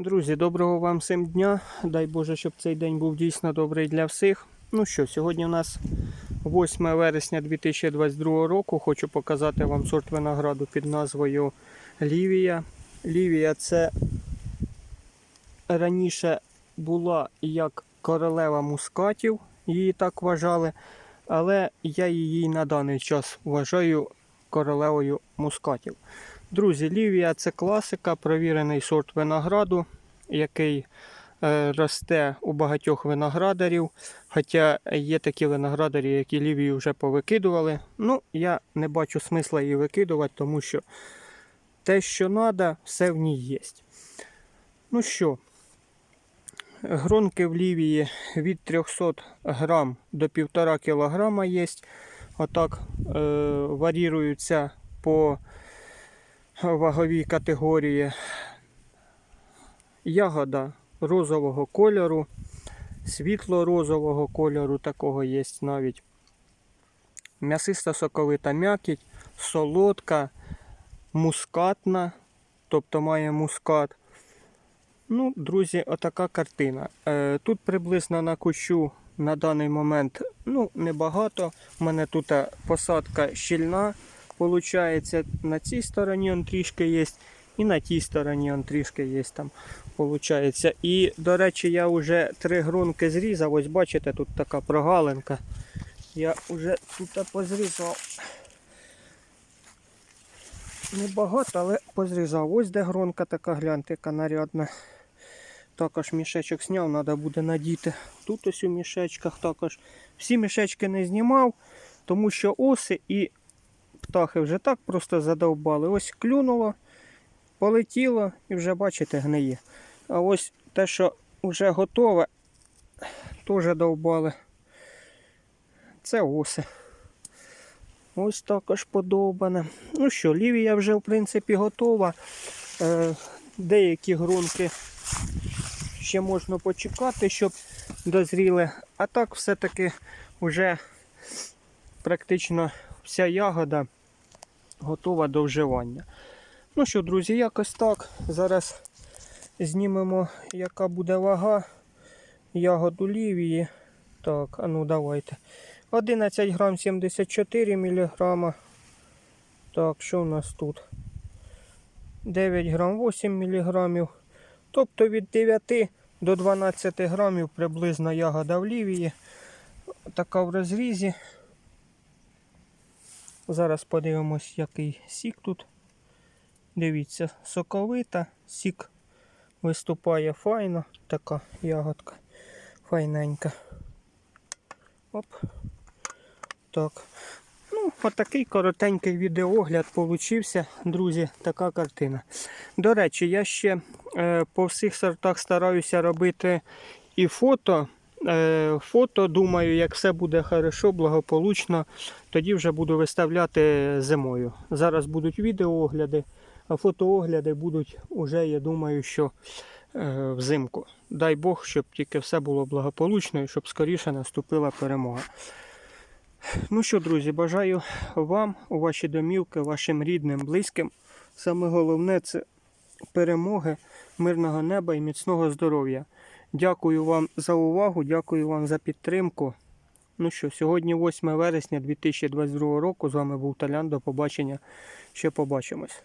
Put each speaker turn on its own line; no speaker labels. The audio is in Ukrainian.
Друзі, доброго вам всім дня. Дай Боже, щоб цей день був дійсно добрий для всіх. Ну що, сьогодні у нас 8 вересня 2022 року. Хочу показати вам сорт винограду під назвою Лівія. Лівія це раніше була як королева мускатів, її так вважали, але я її на даний час вважаю королевою мускатів. Друзі, Лівія це класика, провірений сорт винограду, який е, росте у багатьох виноградарів. Хоча є такі виноградарі, які лівію вже повикидували. Ну, я не бачу смисла її викидувати, тому що те, що треба, все в ній є. Ну що, гронки в лівії від 300 грам до 1,5 кг є. Отак е, варіруються по ваговій категорії. Ягода розового кольору, світло-розового кольору, такого є навіть. М'ясиста соковита м'якіть, солодка, мускатна, тобто має мускат. Ну, друзі, отака картина. Е, тут приблизно на кущу на даний момент ну, небагато. У мене тут е, посадка щільна. Получається, на цій стороні он трішки є, і на тій стороні он трішки є там. Получається. І, до речі, я вже три грунки зрізав. Ось бачите, тут така прогалинка. Я вже тут позрізав. Небагато, але позрізав. Ось де гронка така, гляньте, яка нарядна. Також мішечок зняв, треба буде надіти. Тут ось у мішечках також. Всі мішечки не знімав, тому що оси і птахи вже так просто задовбали. Ось клюнуло, полетіло і вже, бачите, гниє. А ось те, що вже готове, теж довбали. Це оси. Ось також подовбане. Ну що, лівія вже, в принципі, готова. Е, деякі грунки ще можна почекати, щоб дозріли. А так все-таки вже практично вся ягода готова до вживання. Ну що, друзі, якось так. Зараз знімемо, яка буде вага ягод олівії. Так, а ну давайте. 11 грам 74 міліграма. Так, що у нас тут? 9 грам 8 міліграмів. Тобто від 9 до 12 грамів приблизно ягода в лівії. Така в розрізі. Зараз подивимось, який сік тут. Дивіться, соковита, сік виступає файно, така ягодка файненька. Оп. Так. Ну, отакий коротенький відеоогляд получився, друзі, така картина. До речі, я ще е, по всіх сортах стараюся робити і фото. Е, фото, думаю, як все буде хорошо, благополучно, тоді вже буду виставляти зимою. Зараз будуть відеоогляди, а фотоогляди будуть уже, я думаю, що е, взимку. Дай Бог, щоб тільки все було благополучно і щоб скоріше наступила перемога. Ну що, друзі, бажаю вам, у ваші домівки, вашим рідним, близьким. Саме головне це перемоги, мирного неба і міцного здоров'я. Дякую вам за увагу, дякую вам за підтримку. Ну що, сьогодні 8 вересня 2022 року. З вами був Талян. До побачення. Ще побачимось.